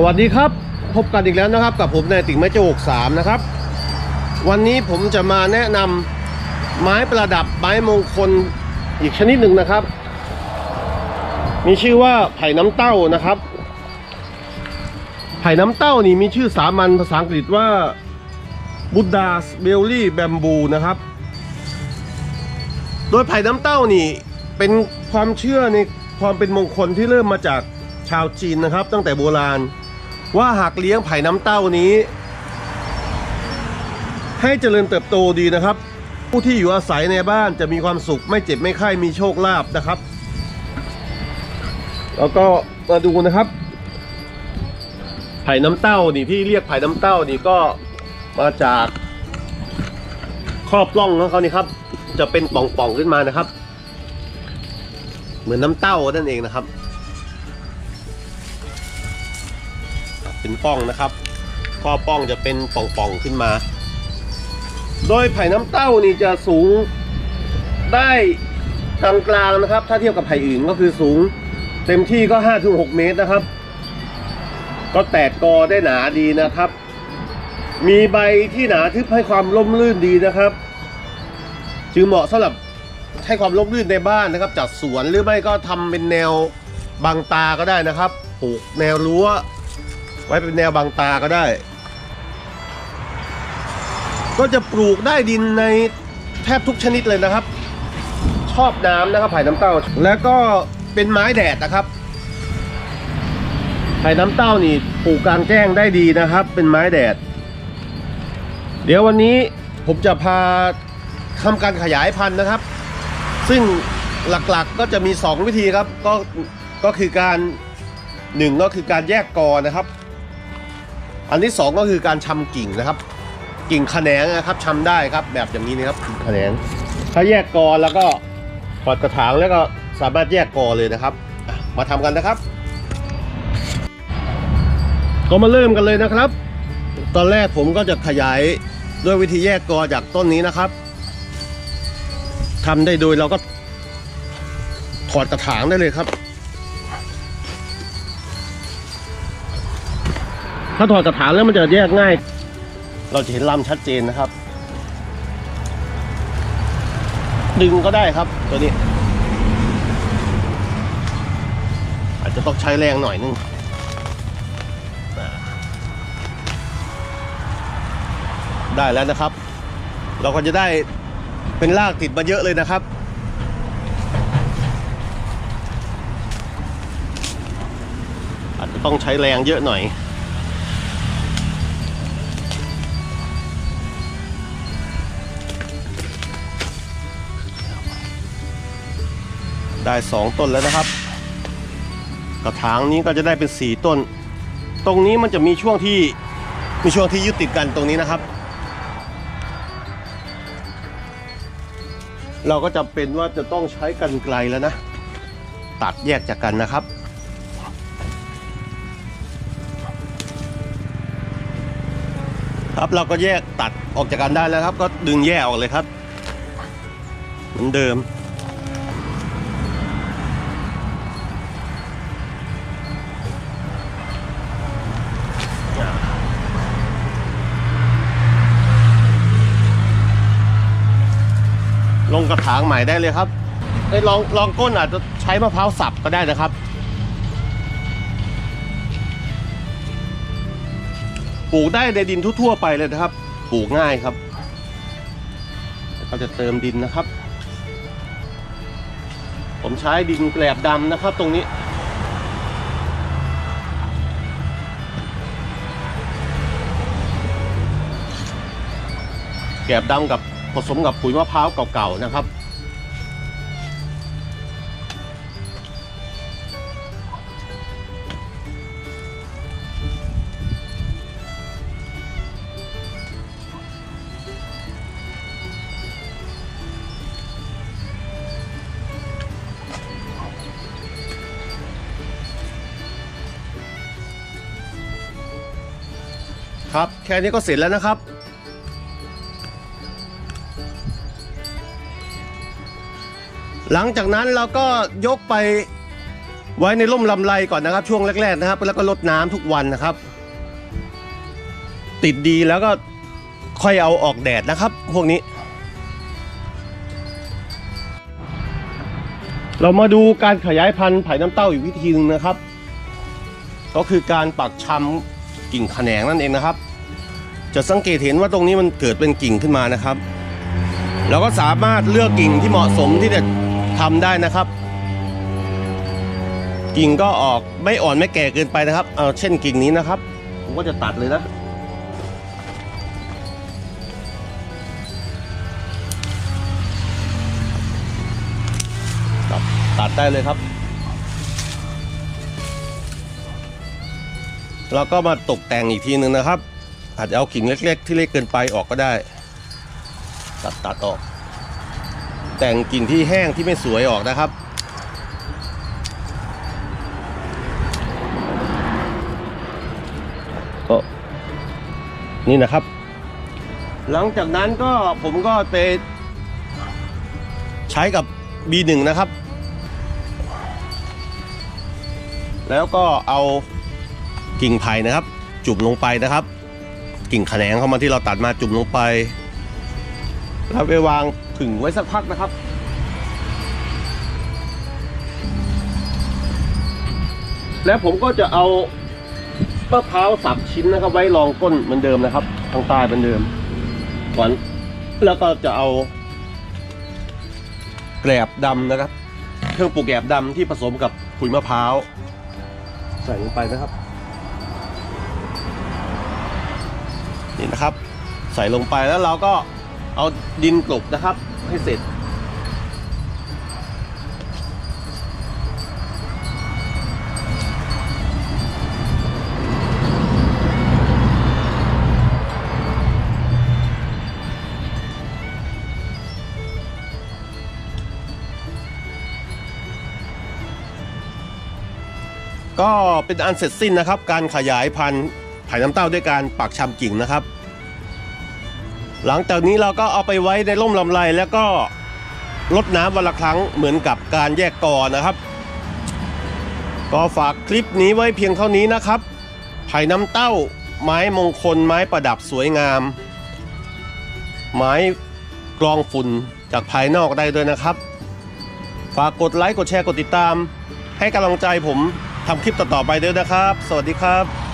สวัสดีครับพบกันอีกแล้วนะครับ กับผมนายติ่งไม้โจกสามนะครับ วันนี้ผมจะมาแนะนำไม้ประดับไม้มงคลอีกชนิดหนึ่งนะครับ มีชื่อว่าไผ่น้ำเต้านะครับ ไผ่น้ำเต้านี่มีชื่อสามัญภาษาอังกฤษว่าบุดดาสเบลลี่แบมบูนะครับ โดยไผ่น้ำเต้านี่เป็นความเชื่อในความเป็นมงคลที่เริ่มมาจากชาวจีนนะครับ ตั้งแต่โบราณ ว่าหากเลี้ยงไผ่น้ำเต้านี้ ให้เจริญเติบโตดีนะครับ ผู้ที่อยู่อาศัยในบ้านจะมีความสุขไม่เจ็บไม่ไข้มีโชคลาภนะครับ แล้วก็มาดูนะครับ ไผ่น้ำเต้านี่ที่เรียกไผ่น้ำเต้านี่ก็มาจากครอบล้องของเขานี่ครับ จะเป็นป่องๆขึ้นมานะครับ เหมือนน้ำเต้านั่นเองนะครับ เป็นป้องนะครับข้อป้องจะเป็นป่องๆขึ้นมา โดยไผ่น้ำเต้านี่จะสูงได้กลางๆนะครับ ถ้าเทียบกับไผ่อื่นก็คือสูงเต็มที่ก็5ถึง6เมตรนะครับ ก็แตกกอได้หนาดีนะครับ มีใบที่หนาทึบให้ความร่มรื่นดีนะครับ จึงเหมาะสำหรับให้ความร่มรื่นในบ้านนะครับ จัดสวนหรือไม่ก็ทำเป็นแนวบังตาก็ได้นะครับปลูกแนวรั้ว ไว้เป็นแนวบังตาก็ได้ ก็จะปลูกได้ดินในแทบทุกชนิดเลยนะครับ ชอบน้ำนะครับไผ่น้ำเต้า แล้วก็เป็นไม้แดดนะครับไผ่น้ำเต้านี่ปลูกกลางแจ้งได้ดีนะครับ เป็นไม้แดด เดี๋ยววันนี้ผมจะพาทำการขยายพันธุ์นะครับ ซึ่งหลักๆก็จะมี 2 วิธีครับ ก็ก็คือการหนึ่งก็คือการแยกกอนะครับ อันที่สองก็คือการชำกิ่งนะครับ กิ่งแขนงนะครับชำได้ครับ แบบอย่างนี้นะครับกิ่งแขนง ถ้าแยกกอแล้วก็ถอดกระถางแล้วก็สามารถแยกกอเลยนะครับ มาทำกันนะครับ ก็มาเริ่มกันเลยนะครับ ตอนแรกผมก็จะขยายด้วยวิธีแยกกอจากต้นนี้นะครับทำได้โดยเราก็ถอดกระถางได้เลยครับ ถ้าถอดกระถางแล้วมันจะแยกง่าย เราจะเห็นลำชัดเจนนะครับ ดึงก็ได้ครับตัวนี้ อาจจะต้องใช้แรงหน่อยนึงได้แล้วนะครับ เราก็จะได้เป็นรากติดมาเยอะเลยนะครับ อาจจะต้องใช้แรงเยอะหน่อย ได้สองต้นแล้วนะครับ กระถางนี้ก็จะได้เป็นสี่ต้น ตรงนี้มันจะมีช่วงที่มีช่วงที่ยึดติดกันตรงนี้นะครับ เราก็จำเป็นว่าจะต้องใช้กันไกลแล้วนะ ตัดแยกจากกันนะครับครับเราก็แยกตัดออกจากกันได้แล้วครับ ก็ดึงแยกออกเลยครับ เหมือนเดิม กระถางใหม่ได้เลยครับไอ้ลองลองก้นอาจจะใช้มะพร้าวสับก็ได้นะครับ ปลูกได้ในดินทั่วๆไปเลยนะครับ ปลูกง่ายครับแล้วก็จะเติมดินนะครับ ผมใช้ดินแกลบดำนะครับ ตรงนี้ แกลบดำกับ ผสมกับปุ๋ยมะพร้าวเก่าๆนะครับ ครับ แค่นี้ก็เสร็จแล้วนะครับ หลังจากนั้นเราก็ยกไปไว้ในร่มลำไรก่อนนะครับ ช่วงแรกๆนะครับ แล้วก็ลดน้ำทุกวันนะครับ ติดดีแล้วก็ค่อยเอาออกแดดนะครับ พวกนี้ เรามาดูการขยายพันธุ์ไผ่น้ำเต้าอีกวิธีหนึ่งนะครับ ก็คือการปักชำกิ่งแขนงนั่นเองนะครับ จะสังเกตเห็นว่าตรงนี้มันเกิดเป็นกิ่งขึ้นมานะครับเราก็สามารถเลือกกิ่งที่เหมาะสมที่จะ ทำได้นะครับ กิ่งก็ออกไม่อ่อนไม่แก่เกินไปนะครับ เอาเช่นกิ่งนี้นะครับ ผมก็จะตัดเลยนะตัดตัดได้เลยครับ เราก็มาตกแต่งอีกทีหนึ่งนะครับ อาจจะเอากิ่งเล็ก ๆ ที่เล็กเกินไปออกก็ได้ ตัดตัดออก แต่งกิ่งที่แห้งที่ไม่สวยออกนะครับก็นี่นะครับ หลังจากนั้นก็ผมก็ไปใช้กับ B1 นะครับ แล้วก็เอากิ่งไผ่นะครับ จุ่มลงไปนะครับ กิ่งแขนงเข้ามาที่เราตัดมาจุ่มลงไป แล้วไปวาง ผึ่งไว้สักพักนะครับ แล้วผมก็จะเอามะพร้าวสับชิ้นนะครับ ไว้รองก้นเหมือนเดิมนะครับทางใต้เหมือนเดิมก่อนแล้วก็จะเอา แกลบดำนะครับ เครื่องปลูกแกลบดำที่ผสมกับขุยมะพร้าวใส่ลงไปนะครับนี่นะครับ ใส่ลงไปแล้วเราก็เอาดินกลบนะครับ ให้เสร็จ ก็เป็นอันเสร็จสิ้นนะครับ การขยายพันธุ์ไผ่น้ำเต้าด้วยการปักชำกิ่งนะครับ หลังจากนี้เราก็เอาไปไว้ในร่มลำไรแล้วก็ลดน้ำวันละครั้งเหมือนกับการแยกกอนะครับ ก็ฝากคลิปนี้ไว้เพียงเท่านี้นะครับไผ่น้ำเต้า ไม้มงคลไม้ประดับสวยงาม ไม้กรองฝุ่นจากภายนอกได้ด้วยนะครับ ฝากกดไลค์กดแชร์กดติดตาม ให้กำลังใจผมทำคลิปต่อๆไปด้วยนะครับ สวัสดีครับ